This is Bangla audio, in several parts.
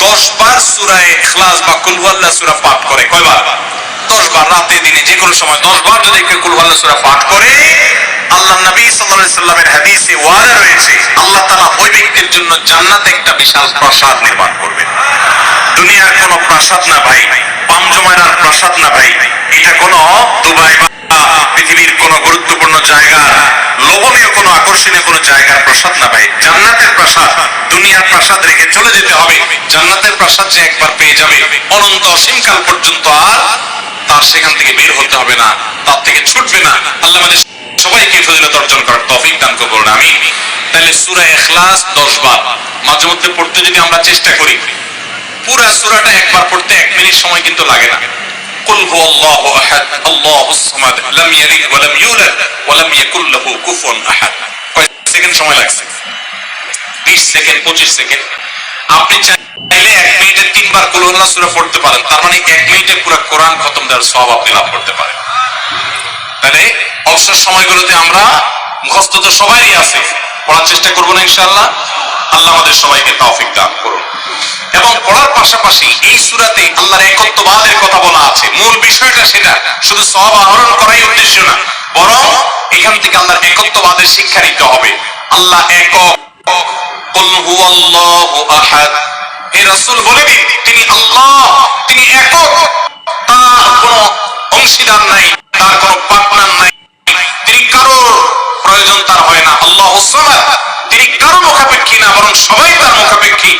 দশ বার সুরায় ইখলাস বা কুলহুয়াল্লাহ সুরা পাঠ করে। কয়বার? দশ বার রাতে দিনে যে কোনো সময়। দশ বার যদি কেউ কুলহুয়াল্লাহ সুরা পাঠ করে আল্লাহ নবী সাল্লাল্লাহু আলাইহি সাল্লামের হাদিসে ওয়াদা রয়েছে আল্লাহ তাআলা ওই ব্যক্তির জন্য জান্নাতে একটা বিশাল প্রাসাদ নির্মাণ করবেন। দুনিয়ার কোনো প্রাসাদ না ভাই পাম জমায়নার প্রাসাদ না ভাই। এটা কোনো দুবাই বা পৃথিবীর কোনো গুরুত্বপূর্ণ জায়গা, লোভনীয় কোনো আকর্ষণীয় কোনো জায়গার প্রাসাদ না ভাই। জান্নাতের প্রাসাদ, দুনিয়ার প্রাসাদ রেখে চলে যেতে হবে। জান্নাতের প্রাসাদ যে একবার পেয়ে যাবে, অনন্ত অসীমকাল পর্যন্ত আর তার সেখান থেকে বের হতে হবে না, তার থেকে ছুটবে না। আল্লাহ আমাদের সবাইকে ফজিলত অর্জন করার তৌফিক দান করুন আমি তাহলে সূরা ইখলাস 10 বার। মাঝে মধ্যে পড়তে যদি আমরা চেষ্টা করি, পুরা সূরাটা একবার পড়তে এক মিনিট সময় কিন্তু লাগে না। আহাদ আল্লাহুস সামাদ লাম ইয়ালিদ ওয়া লাম ইউলাদ ওয়া লাম ইয়াকুল লাহু কুফুয়ান আহাদ কয় সেকেন্ড সময় লাগছে? 20 সেকেন্ড 25 সেকেন্ড। আপনি চাইলে এক মিনিটে তিনবার কুল হুয়াল্লাহ সূরা পড়তে পারেন। তার মানে এক মিনিটে পুরো কোরআন খতম দেওয়ার সওয়াব আপনি লাভ করতে পারেন। তাহলে অবসর সময়গুলোতে আমরা মুখস্থ তো সবারই আছে, পড়ার চেষ্টা করব না ইনশাআল্লাহ। আল্লাহ আমাদের সবাইকে তৌফিক দান করুন। এবং পড়ার পাশাপাশি এই সুরাতে আল্লাহর একত্ববাদের কথা বলা আছে। মূল বিষয়টা সেটা, শুধু সব আহরণ করাই উদ্দেশ্য না, বরং এখান থেকে আল্লাহর একত্ববাদের শিক্ষা নিতে হবে। আল্লাহ একক, কুল হুয়াল্লাহু আহাদ। হে রাসূল, বলে দিন, তিনি আল্লাহ, তিনি একক। তার কোনো অংশীদার নাই, তার কোনো পার্টনার নাই, তিনি কারোর প্রয়োজন তার মুখাপেক্ষী না, বরং সবাই তার মুখাপেক্ষী।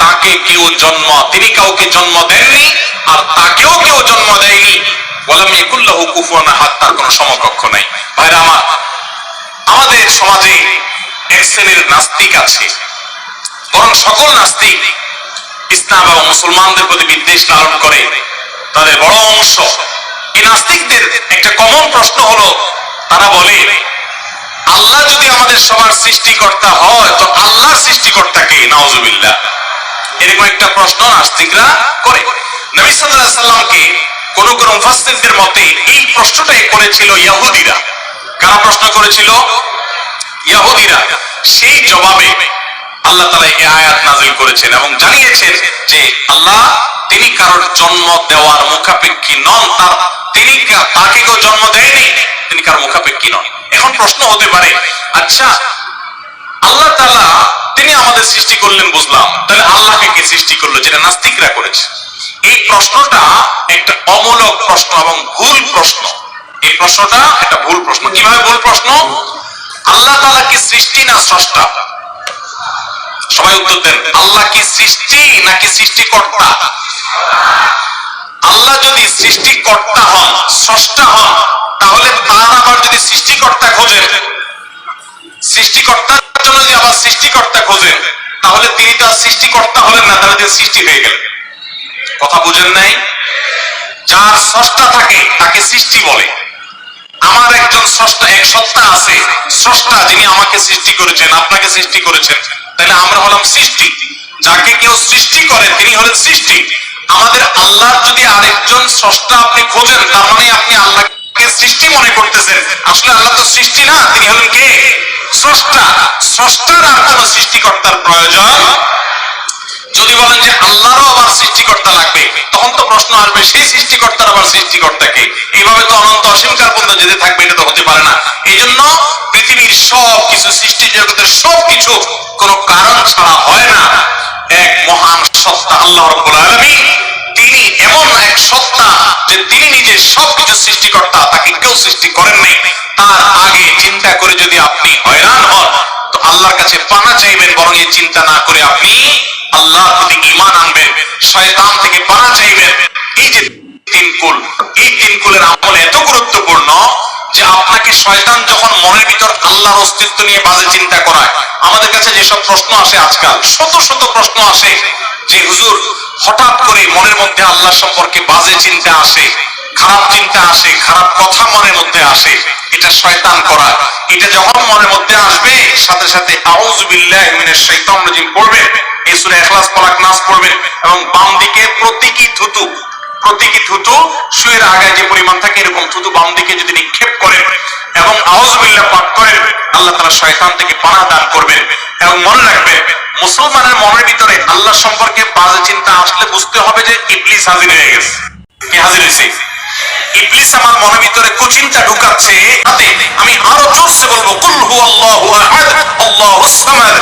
তাকে কেউ জন্ম, তিনি কাউকে জন্ম দেননি, আর তাকেও কেউ জন্ম দেয়নি। নাস্তিক বরং সকল নাস্তিক মুসলমানদের প্রতি বিদ্বেষ লালন করে। তাদের বড় অংশ এই নাস্তিকদের একটা কমন প্রশ্ন হলো, তারা বলে, আল্লাহ যদি আমাদের সবার সৃষ্টিকর্তা হয়, তো আল্লাহর সৃষ্টিকর্তা কে? নাউজুবিল্লাহ। এরকম একটা প্রশ্ন নাস্তিকরা করে। নবী সাল্লাল্লাহু সাল্লামকে কোন কোন মুফাসসিরদের মতে এই প্রশ্নটাই করেছিল ইহুদিরা কারা প্রশ্ন করেছিল? ইহুদিরা সেই জবাবে আল্লাহ তাআলা এই আয়াত নাযিল করেছেন এবং জানিয়েছেন যে আল্লাহ তিনি কারোর জন্ম দেওয়ার মুখাপেক্ষী নন, তার তিনি তাকে কেউ জন্ম দেয়নি, তিনি কারোর মুখাপেক্ষী নন। এখন প্রশ্ন হতে পারে আচ্ছা আল্লাহ তাআলা, তিনি আমাদের সৃষ্টি করলেন বুঝলাম, তাহলে আল্লাহকে কে সৃষ্টি করল যেটা নাস্তিকরা করেছে? এই প্রশ্নটা একটা অমূলক প্রশ্ন এবং ভুল প্রশ্ন। এই প্রশ্নটা একটা ভুল প্রশ্ন। কীভাবে ভুল প্রশ্ন? আল্লাহ তাআলা কি সৃষ্টি না স্রষ্টা? সবাই উত্তর দেন, আল্লাহ কি সৃষ্টি নাকি সৃষ্টিকর্তা? আল্লাহ যদি সৃষ্টিকর্তা হন, স্রষ্টা হন, তাহলে তার আবার খোঁজেন। সৃষ্টিকর্তার জন্য যদি আবার সৃষ্টিকর্তা খোঁজেন তাহলে তিনি তো আর সৃষ্টিকর্তা হলেন না তাহলে তিনি সৃষ্টি হয়ে গেলেন। কথা বুঝেন নাই? যার স্রষ্টা থাকে, তাকে সৃষ্টি বলে। আমার একজন স্রষ্টা, এক সত্তা আছে, স্রষ্টা যিনি আমাকে সৃষ্টি করেছেন, আপনাকে সৃষ্টি করেছেন। তাহলে আমরা হলাম সৃষ্টি। যাকে কেউ সৃষ্টি করে, তিনি হলেন সৃষ্টি। আমাদের আল্লাহ যদি আরেকজন স্রষ্টা আপনি খোঁজেন, তার মানে আপনি আল্লাহকে সৃষ্টি মনে করতেছেন। আসলে আল্লাহ তো সৃষ্টি না, তিনি হলেন কে? স্রষ্টা। স্রষ্টার আর কোন সৃষ্টিকর্তার প্রয়োজন? যদি বলেন যে আল্লাহরও আবার সৃষ্টিকর্তা লাগবে, তখন তো প্রশ্ন আসবে, সেই সৃষ্টিকর্তার আবার সৃষ্টিকর্তাকে এইভাবে তো অনন্ত অসীমকাল পর্যন্ত যেতে থাকবে, এটা তো হতে পারে না। এই জন্য পৃথিবীর সব কিছু সৃষ্টি জগতের সব কিছু কোনো কারণ ছাড়া হয় না। এক মহান সত্তা, আল্লাহ রব্বুল আলামিন তিনি এমন এক সত্তা যে তিনি নিজে সবকিছু সৃষ্টিকর্তা, তাকে কেউ সৃষ্টি করেন নাই। তার আগে চিন্তা করে যদি আপনি হয়রান হন, তো আল্লাহর কাছে পানা চাইবেন, বরং এই চিন্তা না করে আপনি আল্লাহর প্রতি ঈমান আনবেন। শয়তান থেকে পানা চাইবেন। এই যে তিন কুল, এই তিন কুলের আমল এত গুরুত্বপূর্ণ যে আপনাকে শয়তান যখন মনের ভিতর আল্লাহর অস্তিত্ব নিয়ে বাজে চিন্তা করায়, আমাদের কাছে যেসব প্রশ্ন আসে আজকাল, শত শত প্রশ্ন আসে যে, হুজুর হঠাৎ করে মনের মধ্যে আল্লাহ সম্পর্কে বাজে চিন্তা আসে, খারাপ চিন্তা আসে, খারাপ কথা মনের মধ্যে আসে, এটা শয়তান করা। এটা যখন মনের মধ্যে আসবে, সাথে সাথে শাইতানির রাজিম নাস এবং বাম দিকে প্রতীকী থুতু প্রতীকী থুতু শুয়ের আগায় যে পরিমাণ থাকে এরকম থুতু বাম দিকে যদি নিক্ষেপ করেন এবং বিল্লাহ পাঠ করেন আল্লাহ তাআলা শয়তান থেকে পানাহ দান করবেন এবং মনে রাখবেন মুসলমানের মনের ভিতরে আল্লাহ সম্পর্কে বাজে চিন্তা আসলে বুঝতে হবে যে ইবলিস হাজির হয়ে গেছে। কি হাজির হয়েছে? ইবলিস আমার মনের ভিতরে কুচিন্তা ঢুকাচ্ছে, তাতে আমি আরও জোরসে বলব, কুল হু আল্লাহু আহাদ সামাদ।